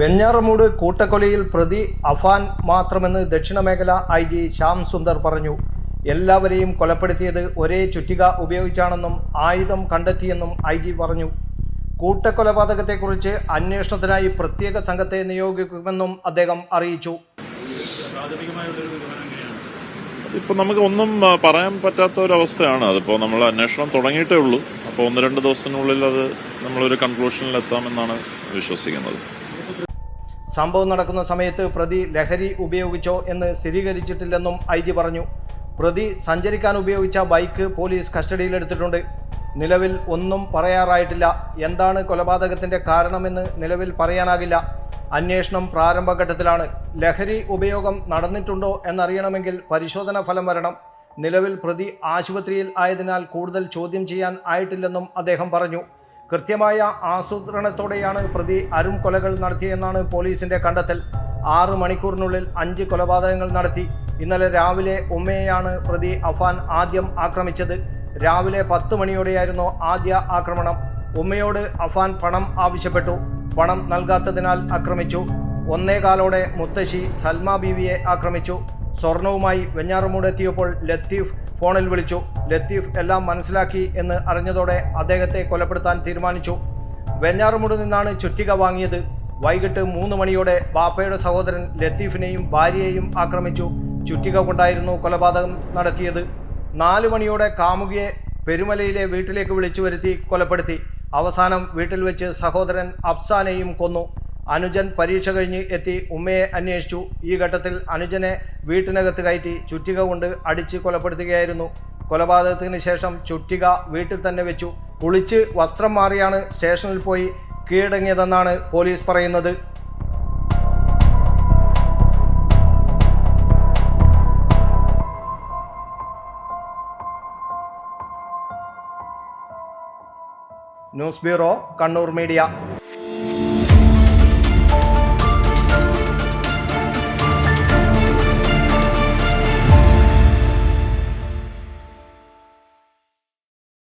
വെഞ്ഞാറമൂട് കൂട്ടക്കൊലയിൽ പ്രതി അഫാൻ മാത്രമെന്ന് ദക്ഷിണ മേഖല ഐ ജി ശ്യാം സുന്ദർ പറഞ്ഞു. എല്ലാവരെയും കൊലപ്പെടുത്തിയത് ഒരേ ചുറ്റിക ഉപയോഗിച്ചാണെന്നും ആയുധം കണ്ടെത്തിയെന്നും ഐ ജി പറഞ്ഞു. കൂട്ടക്കൊലപാതകത്തെക്കുറിച്ച് അന്വേഷണത്തിനായി പ്രത്യേക സംഘത്തെ നിയോഗിക്കുമെന്നും അദ്ദേഹം അറിയിച്ചു. ഇപ്പൊ നമുക്ക് ഒന്നും പറയാൻ പറ്റാത്ത ഒരു അവസ്ഥയാണ് അതിപ്പോൾ നമ്മൾ അന്വേഷണം തുടങ്ങിയിട്ടേ ഉള്ളൂ. അപ്പോൾ ഒന്ന് രണ്ട് ദിവസത്തിനുള്ളിൽ അത് നമ്മളൊരു കൺക്ലൂഷനിൽ എത്താമെന്നാണ് വിശ്വസിക്കുന്നത്. സംഭവം നടക്കുന്ന സമയത്ത് പ്രതി ലഹരി ഉപയോഗിച്ചോ എന്ന് സ്ഥിരീകരിച്ചിട്ടില്ലെന്നും ഐ ജി പറഞ്ഞു. പ്രതി സഞ്ചരിക്കാൻ ഉപയോഗിച്ച ബൈക്ക് പോലീസ് കസ്റ്റഡിയിലെടുത്തിട്ടുണ്ട്. നിലവിൽ ഒന്നും പറയാറായിട്ടില്ല. എന്താണ് കൊലപാതകത്തിന്റെ കാരണമെന്ന് നിലവിൽ പറയാനാകില്ല. അന്വേഷണം പ്രാരംഭഘട്ടത്തിലാണ്. ലഹരി ഉപയോഗം നടന്നിട്ടുണ്ടോ എന്നറിയണമെങ്കിൽ പരിശോധന ഫലം വരണം. നിലവിൽ പ്രതി ആശുപത്രിയിൽ ആയതിനാൽ കൂടുതൽ ചോദ്യം ചെയ്യാൻ ആയിട്ടില്ലെന്നും അദ്ദേഹം പറഞ്ഞു. കൃത്യമായ ആസൂത്രണത്തോടെയാണ് പ്രതി അരും കൊലകൾ നടത്തിയെന്നാണ് പോലീസിന്റെ കണ്ടെത്തൽ. ആറ് മണിക്കൂറിനുള്ളിൽ അഞ്ച് കൊലപാതകങ്ങൾ നടത്തി. ഇന്നലെ രാവിലെ ഉമ്മയെയാണ് പ്രതി അഫാൻ ആദ്യം ആക്രമിച്ചത്. രാവിലെ പത്ത് മണിയോടെയായിരുന്നു ആദ്യ ആക്രമണം. ഉമ്മയോട് അഫാൻ പണം ആവശ്യപ്പെട്ടു. പണം നൽകാത്തതിനാൽ ആക്രമിച്ചു. ഒന്നേകാലോടെ മുത്തശ്ശി സൽമ ബീവിയെ ആക്രമിച്ചു. സ്വർണവുമായി വെഞ്ഞാറമൂടെത്തിയപ്പോൾ ലത്തീഫ് ഫോണിൽ വിളിച്ചു. ലത്തീഫ് എല്ലാം മനസ്സിലാക്കി എന്ന് അറിഞ്ഞതോടെ അദ്ദേഹത്തെ കൊലപ്പെടുത്താൻ തീരുമാനിച്ചു. വെഞ്ഞാറമൂട് നിന്നാണ് ചുറ്റിക വാങ്ങിയത്. വൈകിട്ട് മൂന്ന് മണിയോടെ ബാപ്പയുടെ സഹോദരൻ ലത്തീഫിനെയും ഭാര്യയെയും ആക്രമിച്ചു. ചുറ്റിക കൊണ്ടായിരുന്നു കൊലപാതകം നടത്തിയത്. നാല് മണിയോടെ കാമുകിയെ പെരുമലയിലെ വീട്ടിലേക്ക് വിളിച്ചു വരുത്തി കൊലപ്പെടുത്തി. അവസാനം വീട്ടിൽ വെച്ച് സഹോദരൻ അഫ്സാനെയും കൊന്നു. അനുജൻ പരീക്ഷ കഴിഞ്ഞ് എത്തി ഉമ്മയെ അന്വേഷിച്ചു. ഈ ഘട്ടത്തിൽ അനുജനെ വീട്ടിനകത്ത് കയറ്റി ചുറ്റിക കൊണ്ട് അടിച്ച് കൊലപ്പെടുത്തുകയായിരുന്നു. കൊലപാതകത്തിന് ശേഷം ചുറ്റിക വീട്ടിൽ തന്നെ വെച്ചു. കുളിച്ച് വസ്ത്രം മാറിയാണ് സ്റ്റേഷനിൽ പോയി കീഴടങ്ങിയതെന്നാണ് പോലീസ് പറയുന്നത്. News bureau Kannur media.